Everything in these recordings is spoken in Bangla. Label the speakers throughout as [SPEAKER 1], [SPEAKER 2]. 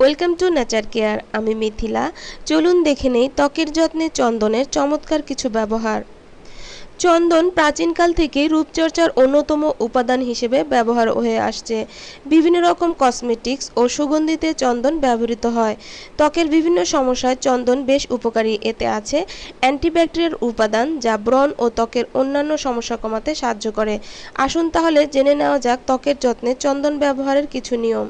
[SPEAKER 1] ওয়েলকাম টু নেচার কেয়ার, আমি মিথিলা। চলুন দেখে নেই ত্বকের যত্নে চন্দনের চমৎকার কিছু ব্যবহার। চন্দন প্রাচীনকাল থেকেই রূপচর্চার অন্যতম উপাদান হিসেবে ব্যবহার হয়ে আসছে। বিভিন্ন রকম কসমেটিক্স ও সুগন্ধিতে চন্দন ব্যবহৃত হয়। ত্বকের বিভিন্ন সমস্যায় চন্দন বেশ উপকারী। এতে আছে অ্যান্টিব্যাকটেরিয়াল উপাদান যা ব্রণ ও ত্বকের অন্যান্য সমস্যা কমাতে সাহায্য করে। আসুন তাহলে জেনে নেওয়া যাক ত্বকের যত্নে চন্দন ব্যবহারের কিছু নিয়ম।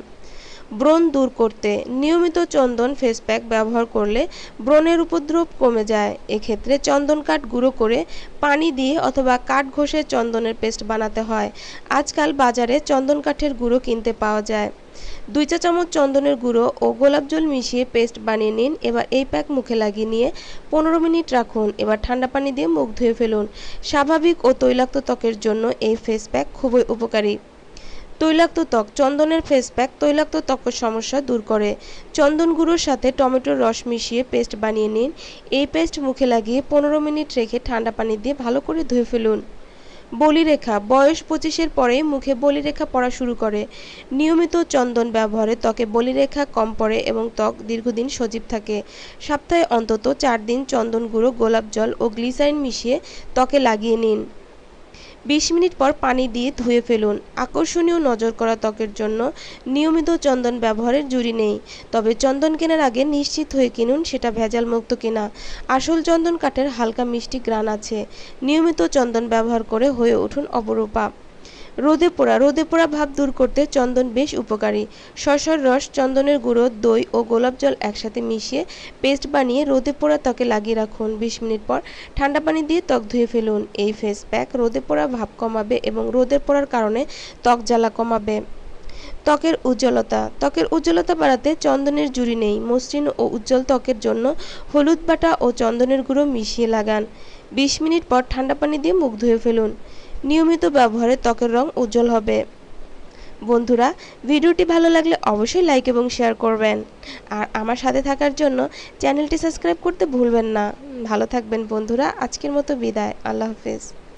[SPEAKER 1] ব্রণ দূর করতে নিয়মিত চন্দন ফেস প্যাক ব্যবহার করলে ব্রণের উপদ্রব কমে যায়। এক্ষেত্রে চন্দন কাঠ গুঁড়ো করে পানি দিয়ে অথবা কাঠ ঘষে চন্দনের পেস্ট বানাতে হয়। আজকাল বাজারে চন্দন কাঠের গুঁড়ো কিনতে পাওয়া যায়। দুই চা চামচ চন্দনের গুঁড়ো ও গোলাপ জল মিশিয়ে পেস্ট বানিয়ে নিন। এবার এই প্যাক মুখে লাগিয়ে নিয়ে পনেরো মিনিট রাখুন। এবার ঠান্ডা পানি দিয়ে মুখ ধুয়ে ফেলুন। স্বাভাবিক ও তৈলাক্ত ত্বকের জন্য এই ফেস প্যাক খুবই উপকারী। তৈলাক্ত ত্বক, চন্দনের ফেস প্যাক তৈলাক্ত ত্বকের সমস্যা দূর করে। চন্দন গুঁড়োর সাথে টমেটোর রস মিশিয়ে পেস্ট বানিয়ে নিন। এই পেস্ট মুখে লাগিয়ে পনেরো মিনিট রেখে ঠান্ডা পানি দিয়ে ভালো করে ধুয়ে ফেলুন। বলিরেখা, বয়স পঁচিশের পরেই মুখে বলিরেখা পড়া শুরু করে। নিয়মিত চন্দন ব্যবহারে ত্বকে বলিরেখা কম পড়ে এবং ত্বক দীর্ঘদিন সজীব থাকে। সপ্তাহে অন্তত চার দিন চন্দন গুঁড়ো, গোলাপ জল ও গ্লিসারিন মিশিয়ে ত্বকে লাগিয়ে নিন। বিশ মিনিট পর পানি দিয়ে ধুয়ে ফেলুন। আকর্ষণীয় নজর করা ত্বকের জন্য নিয়মিত চন্দন ব্যবহারের জুড়ি নেই। তবে চন্দন কেনার আগে নিশ্চিত হয়ে কিনুন সেটা ভেজাল মুক্ত কিনা। আসল চন্দন কাঠের হালকা মিষ্টি গ্রান আছে। নিয়মিত চন্দন ব্যবহার করে হয়ে উঠুন অপরূপা। রোদে পোড়া রোদে পোড়া ভাব দূর করতে চন্দন বেশ উপকারী। শশার রস, চন্দনের গুঁড়ো, দই ও গোলাপ জল একসাথে মিশিয়ে পেস্ট বানিয়ে রোদে পোড়া ত্বকে লাগিয়ে রাখুন। বিশ মিনিট পর ঠান্ডা পানি দিয়ে ত্বক ধুয়ে ফেলুন। এই ফেস প্যাক রোদে পোড়া ভাব কমাবে এবং রোদে পোড়ার কারণে ত্বক জ্বালা কমাবে। ত্বকের উজ্জ্বলতা ত্বকের উজ্জ্বলতা বাড়াতে চন্দনের জুড়ি নেই। মসৃণ ও উজ্জ্বল ত্বকের জন্য হলুদ বাটা ও চন্দনের গুঁড়ো মিশিয়ে লাগান। বিশ মিনিট পর ঠান্ডা পানি দিয়ে মুখ ধুয়ে ফেলুন। নিয়মিত ব্যবহারে ত্বকের রং উজ্জ্বল হবে। বন্ধুরা, ভিডিওটি ভালো লাগলে অবশ্যই লাইক এবং শেয়ার করবেন। আর আমার সাথে থাকার জন্য চ্যানেলটি সাবস্ক্রাইব করতে ভুলবেন না। ভালো থাকবেন বন্ধুরা, আজকের মতো বিদায়। আল্লাহ হাফেজ।